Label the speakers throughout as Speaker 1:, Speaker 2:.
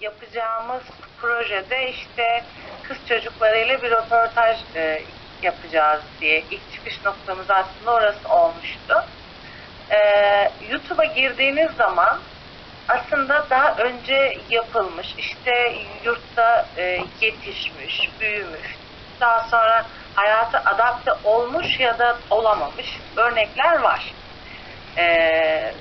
Speaker 1: yapacağımız projede işte kız çocuklarıyla bir röportaj e, yapacağız diye ilk çıkış noktamız aslında orası olmuştu. E, YouTube'a girdiğiniz zaman aslında daha önce yapılmış, işte yurtta e, yetişmiş, büyümüş, daha sonra hayata adapte olmuş ya da olamamış örnekler var. Ee,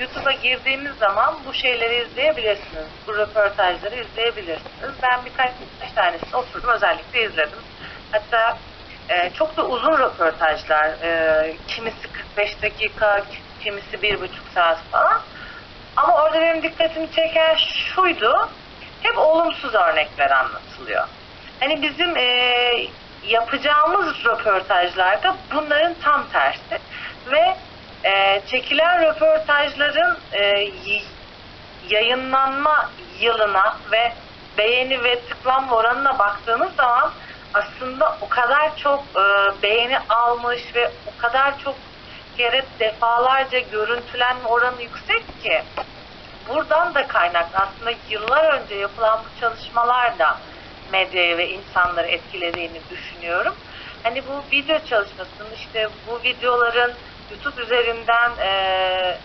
Speaker 1: YouTube'a girdiğiniz zaman bu şeyleri izleyebilirsiniz. Bu röportajları izleyebilirsiniz. Ben birkaç, birkaç tanesini oturdum özellikle izledim. Hatta e, çok da uzun röportajlar. E, kimisi 45 dakika, kimisi bir buçuk saat falan. Ama orada benim dikkatimi çeken şuydu. Hep olumsuz örnekler anlatılıyor. Hani bizim e, yapacağımız röportajlarda bunların tam tersi ve e, çekilen röportajların e, yayınlanma yılına ve beğeni ve tıklanma oranına baktığınız zaman aslında o kadar çok e, beğeni almış ve o kadar çok kere defalarca görüntülenme oranı yüksek ki buradan da kaynaklı aslında yıllar önce yapılan bu çalışmalar da medyayı ve insanları etkilediğini düşünüyorum. Hani bu video çalışmasının işte bu videoların YouTube üzerinden e,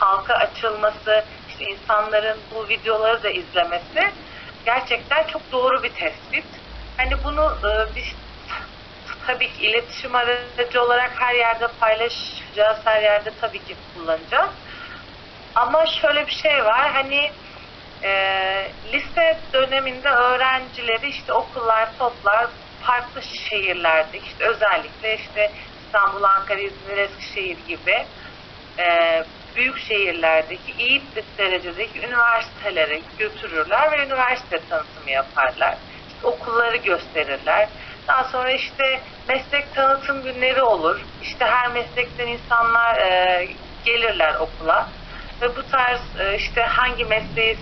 Speaker 1: halka açılması, işte insanların bu videoları da izlemesi gerçekten çok doğru bir tespit. Hani bunu e, biz tabii ki iletişim aracı olarak her yerde paylaşacağız, her yerde tabii ki kullanacağız. Ama şöyle bir şey var, hani e, lise döneminde öğrencileri işte okullar toplar farklı şehirlerde işte özellikle işte İstanbul, Ankara, İzmir, Eskişehir gibi e, büyük şehirlerdeki iyi derecedeki üniversitelere götürürler ve üniversite tanıtımı yaparlar. İşte okulları gösterirler. Daha sonra işte meslek tanıtım günleri olur. İşte her meslekten insanlar e, gelirler okula ve bu tarz e, işte hangi mesleği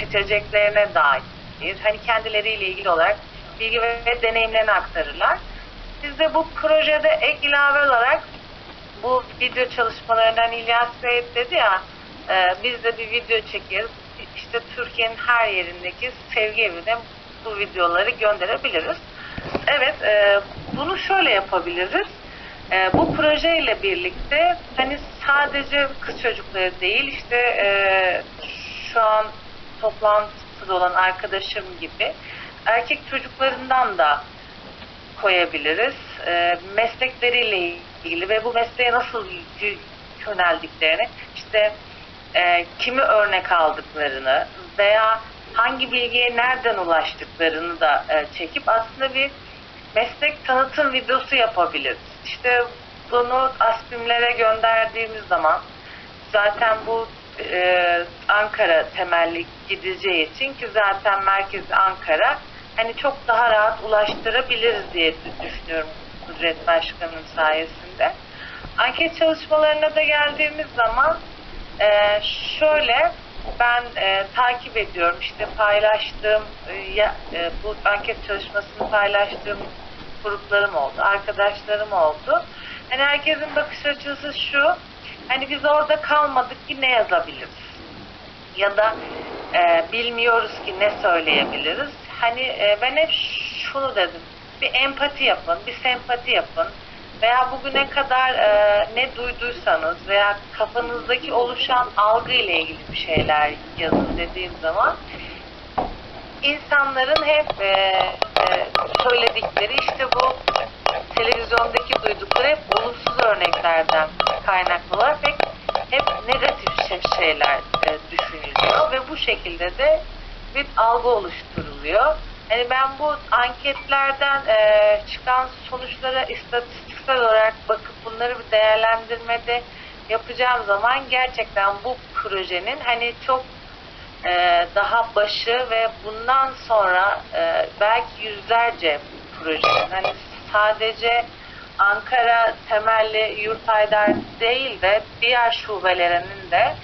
Speaker 1: seçeceklerine dair hani kendileriyle ilgili olarak bilgi ve deneyimlerini aktarırlar. Biz de bu projede ek ilave olarak bu video çalışmalarından İlyas Bey dedi ya e, biz de bir video çekeriz. İşte Türkiye'nin her yerindeki sevgi evine bu videoları gönderebiliriz. Evet e, bunu şöyle yapabiliriz. E, bu projeyle birlikte hani sadece kız çocukları değil işte e, şu an toplantıda olan arkadaşım gibi erkek çocuklarından da koyabiliriz. E, meslekleriyle ilgili ve bu mesleğe nasıl yöneldiklerini işte e, kimi örnek aldıklarını veya hangi bilgiye nereden ulaştıklarını da e, çekip aslında bir meslek tanıtım videosu yapabiliriz. İşte bunu aspimlere gönderdiğimiz zaman zaten bu e, Ankara temelli gideceği için ki zaten merkez Ankara hani çok daha rahat ulaştırabiliriz diye düşünüyorum Kudret Başkan'ın sayesinde. Anket çalışmalarına da geldiğimiz zaman e, şöyle ben e, takip ediyorum işte paylaştığım e, e, bu anket çalışmasını paylaştığım gruplarım oldu, arkadaşlarım oldu. Hani herkesin bakış açısı şu, hani biz orada kalmadık ki ne yazabiliriz? Ya da e, bilmiyoruz ki ne söyleyebiliriz? Hani e, ben hep şunu dedim, bir empati yapın, bir sempati yapın. Veya bugüne kadar e, ne duyduysanız veya kafanızdaki oluşan algı ile ilgili bir şeyler yazın dediğim zaman insanların hep e, e, söyledikleri işte bu televizyondaki duydukları hep olumsuz örneklerden kaynaklı olarak pek hep negatif şey- şeyler e, düşünülüyor. Ve bu şekilde de bir algı oluşturuluyor. Hani ben bu anketlerden e, çıkan sonuçlara istatistiksel olarak bakıp bunları bir değerlendirmede yapacağım zaman gerçekten bu projenin hani çok e, daha başı ve bundan sonra e, belki yüzlerce projenin hani sadece Ankara temelli Yurtaydar değil de diğer şubelerinin de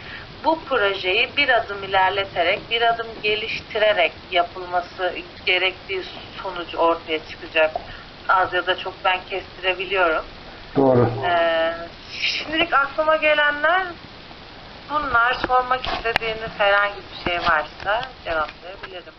Speaker 1: bu projeyi bir adım ilerleterek, bir adım geliştirerek yapılması gerektiği sonuç ortaya çıkacak. Az ya da çok ben kestirebiliyorum.
Speaker 2: Doğru.
Speaker 1: Ee, şimdilik aklıma gelenler Bunlar sormak istediğiniz herhangi bir şey varsa cevaplayabilirim.